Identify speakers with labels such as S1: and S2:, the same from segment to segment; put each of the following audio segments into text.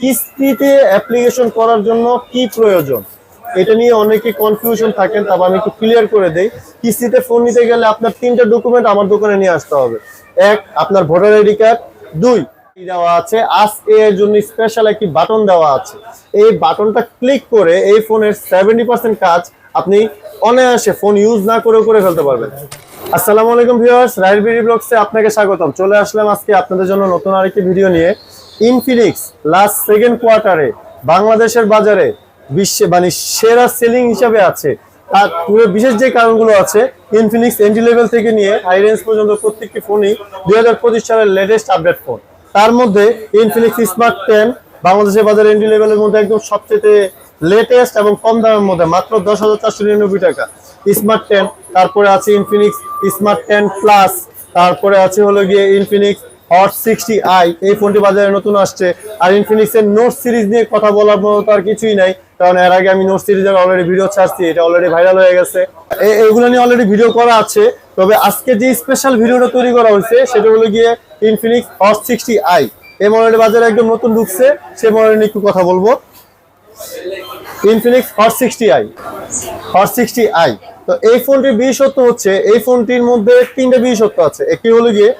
S1: কিস্তিতে অ্যাপ্লিকেশন করার জন্য কি প্রয়োজন? এটা নিয়ে অনেকে কনফিউশন থাকেন তারপর আমি একটু ক্লিয়ার করে দেই। কিস্তিতে ফোন নিতে গেলে আপনার তিনটা ডকুমেন্ট আমার দোকানে নিয়ে আসতে হবে। এক, আপনার ভোটার আইডি কার্ড দুই দেওয়া আছে? আস এর জন্য স্পেশাল একটি বাটন দেওয়া আছে। এই বাটনটা ক্লিক করে এই ফোনের সেভেন্টি পার্সেন্ট কাজ আপনি অনায়াসে ফোন ইউজ না করেও করে ফেলতে পারবেন। আসসালামু আলাইকুম ভিউয়ার্স রাইল বিডি ব্লগসে আপনাকে স্বাগতম। চলে আসলাম আজকে আপনাদের জন্য নতুন আরেকটি ভিডিও নিয়ে। ইনফিনিক্স লাস্ট সেকেন্ড কোয়ার্টারে বাংলাদেশের বাজারে বিশ্বে মানে সেরা সেলিং হিসাবে আছে। তার পুরো বিশেষ যে কারণগুলো আছে ইনফিনিক্স এন্ট্রি লেভেল থেকে নিয়ে হাই রেঞ্জ পর্যন্ত প্রত্যেকটি ফোনই দুই হাজার পঁচিশ সালের লেটেস্ট আপডেট ফোন তার মধ্যে ইনফিনিক্স স্মার্ট টেন বাংলাদেশের বাজারে এন্ট্রি লেভেলের মধ্যে একদম সবচেয়ে লেটেস্ট এবং কম দামের মধ্যে, মাত্র দশ হাজার চারশো নিরানব্বই টাকা। স্মার্ট টেন তারপরে আছে ইনফিনিক্স স্মার্ট টেন প্লাস তারপরে আছে হলো গিয়ে ইনফিনিক্স হট সিক্সটি আই এই ফোনটি বাজারে নতুন আসছে। আর ইনফিনিক্স এর নোট সিরিজ নিয়ে কথা বলার মতো তো আর কিছুই নাই, কারণ এর আগে আমি নোট সিরিজের অলরেডি ভিডিও ছাড়ছি, এটা অলরেডি ভাইরাল হয়ে গেছে। এগুলো নিয়ে অলরেডি ভিডিও করা আছে, তবে আজকে যে স্পেশাল ভিডিওটা তৈরি করা হয়েছে, সেটা হলো গিয়ে ইনফিনিক্স হট সিক্সটি আই এই মডেলটি বাজারে একদম নতুন ঢুকছে সেই মডেল নিয়ে একটু কথা বলব। Infinix hot sixty I hot sixty I তো এই ফোনটির বিশেষত্ব হচ্ছে, এই ফোনটির মধ্যে তিনটা বিশেষত্ব আছে। একটি হলো গিয়ে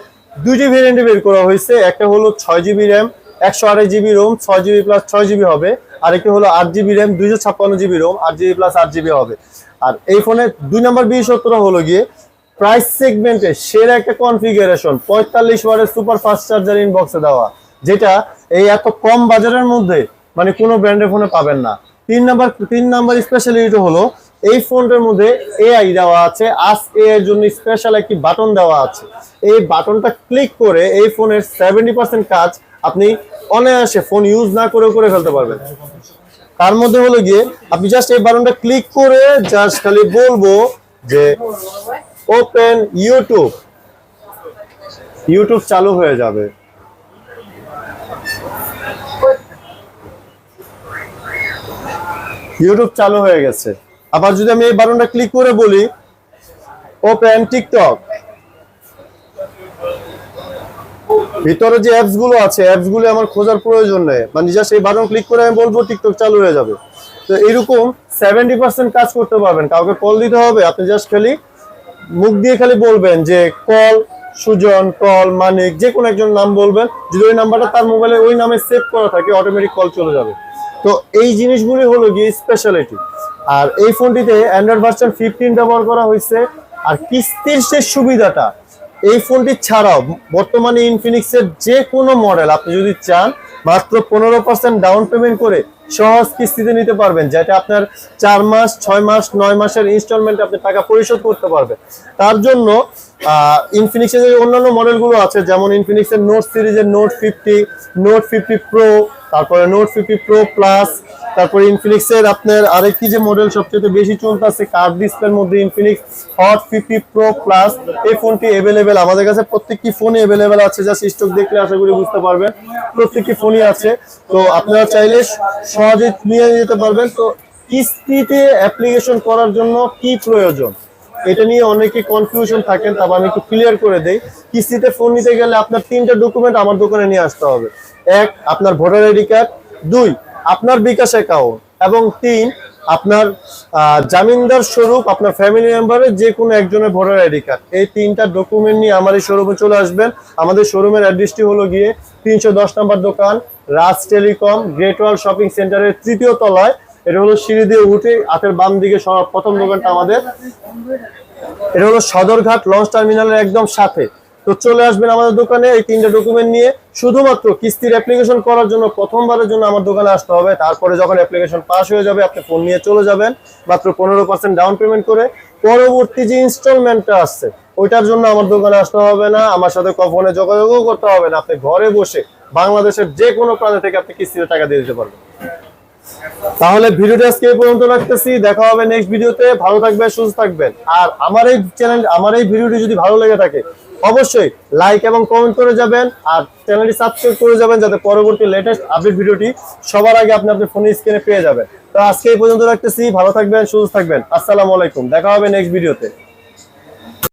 S1: দুইটি ভেরিয়েন্টে বের করা হয়েছে। একটা হলো ছয় জিবি র্যাম একশো আড়াই জিবি রোম ছয় জিবি প্লাস ছয় জিবি হবে। আর একটি হলো আট জিবি র্যাম দুইশো ছাপ্পান্ন জিবি রোম আট জিবি প্লাস আট জিবি হবে। আর এই ফোনের দুই নম্বর বিশেষত্বটা হলো গিয়ে প্রাইস সেগমেন্টে সেরা একটা কনফিগারেশন পঁয়তাল্লিশ ওয়াটের সুপার ফাস্ট চার্জার ইনবক্সে দেওয়া, যেটা এই এত কম বাজারের মধ্যে মানে কোনো ব্র্যান্ডের ফোনে পাবেন না। তিন নাম্বার তিন নাম্বার স্পেশালিটি হলো এই ফোনটার মধ্যে এআই দেওয়া আছে। আস এ এর জন্য স্পেশাল একটি বাটন দেওয়া আছে। এই বাটনটা ক্লিক করে এই ফোনের সেভেন্টি পার্সেন্ট কাজ আপনি অনায়াসে ফোন ইউজ না করেও করে ফেলতে পারবেন। তার মধ্যে হলো গিয়ে আপনি জাস্ট এই বাটনটা ক্লিক করে জাস্ট খালি বলব যে ওপেন ইউটিউব ইউটিউব চালু হয়ে যাবে। ইউটিউব চালু হয়ে গেছে। আবার যদি আমি এই বাটনটা ক্লিক করে বলি ওপেন টিকটক ভিতরে যে অ্যাপসগুলো আছে অ্যাপসগুলো আমার খোঁজার প্রয়োজন নেই। মানে জাস্ট এই বাটন ক্লিক করে আমি বলব টিকটক চালু হয়ে যাবে। তো এরকম সেভেন্টি পার্সেন্ট কাজ করতে পারবেন। কাউকে কল দিতে হবে, আপনি জাস্ট খালি মুখ দিয়ে খালি বলবেন যে কল সুজন কল মানিক, যে কোনো একজন নাম বলবেন। যদি ওই নাম্বারটা তার মোবাইলে ওই নামে সেভ করা থাকে অটোমেটিক কল চলে যাবে। তো এই জিনিসগুলি হলো গিয়ে স্পেশালিটি আর এই ফোনটিতে অ্যান্ড্রয়েড ভার্সন ফিফটিন ব্যবহার করা হয়েছে। আর কিস্তির যে সুবিধাটা, এই ফোনটি ছাড়াও বর্তমানে ইনফিনিক্সের যে কোনো মডেল আপনি যদি চান, মাত্র পনেরো পার্সেন্ট ডাউন পেমেন্ট করে সহজ কিস্তিতে নিতে পারবেন, যেটা আপনার চার মাস, ছয় মাস, নয় মাসের ইনস্টলমেন্টে আপনি টাকা পরিশোধ করতে পারবেন। তার জন্য ইনফিনিক্সের যে অন্যান্য মডেলগুলো আছে, যেমন ইনফিনিক্সের নোট সিরিজের note fifty note fifty pro তারপরে নোট ফিফটি প্রো প্লাস তারপরে ইনফিনিক্সের আপনার আরেকটি যে মডেল সবচেয়ে বেশি চলতেছে কার্ভ ডিসপ্লের মধ্যে Infinix hot fifty pro plus এই ফোনটি অ্যাভেলেবেল আমাদের কাছে প্রত্যেকটি ফোনই অ্যাভেলেবেল আছে জাস্ট স্টক দেখলে আশা করি বুঝতে পারবেন, প্রত্যেকটি ফোনই আছে। তো আপনারা চাইলে সহজে নিয়ে যেতে পারবেন। তো কিস্তিতে অ্যাপ্লিকেশন করার জন্য কি প্রয়োজন? এটা নিয়ে অনেকে কনফিউশন থাকেন তারপর আমি একটু ক্লিয়ার করে দেই। কিস্তিতে ফোন নিতে গেলে আপনার তিনটা ডকুমেন্ট আমার দোকানে নিয়ে আসতে হবে। এক, আপনার ভোটার আইডি কার্ড দুই, আপনার বিকাশ অ্যাকাউন্ট এবং তিন, আপনার জামিনদার স্বরূপ আপনার ফ্যামিলি মেম্বারের যে কোনো একজনের ভোটার আইডি কার্ড এই তিনটা ডকুমেন্ট নিয়ে আমার এই শোরুমে চলে আসবেন। আমাদের শোরুমের অ্যাড্রেসটি হলো গিয়ে তিনশো দশ নম্বর দোকান, Raj telecom great wall shopping সেন্টারের তৃতীয় তলায়। এটা হলো সিঁড়ি দিয়ে উঠে হাতের বাম দিকে প্রথম দোকানটা আমাদের। এটা হলো সদরঘাট লঞ্চ টার্মিনালের একদম সাথে। তো চলে আসবেন আমাদের দোকানে এই তিনটা ডকুমেন্ট নিয়ে। শুধুমাত্র কিস্তির অ্যাপ্লিকেশন করার জন্য প্রথমবারের জন্য আমার দোকানে আসতে হবে। তারপরে যখন অ্যাপ্লিকেশন পাস হয়ে যাবে, আপনি ফোন নিয়ে চলে যাবেন। মাত্র পনেরো পার্সেন্ট ডাউন পেমেন্ট করে পরবর্তী যে ইনস্টলমেন্টটা আসছে, ওইটার জন্য আমার দোকানে আসতে হবে না। আমার সাথে ফোনে যোগাযোগও করতে হবে না। আপনি ঘরে বসে বাংলাদেশের যে কোনো প্রান্ত থেকে আপনি কিস্তিতে টাকা দিয়ে দিতে পারবেন। তাহলে ভিডিওটা আজকে পর্যন্ত রাখতেছি। দেখা হবে নেক্সট ভিডিওতে। ভালো থাকবেন, সুস্থ থাকবেন। আর আমার এই চ্যানেল আমার এই ভিডিওটি যদি ভালো লেগে থাকে, অবশ্যই লাইক এবং কমেন্ট করে যাবেন আর চ্যানেলটি সাবস্ক্রাইব করে যাবেন যাতে পরবর্তী লেটেস্ট আপডেট ভিডিওটি সবার আগে আপনি আপনার ফোনের স্ক্রিনে পেয়ে যাবেন। তো আজকে এই পর্যন্ত রাখতেছি। ভালো থাকবেন, সুস্থ থাকবেন। আসসালামু আলাইকুম। দেখা হবে নেক্সট ভিডিওতে।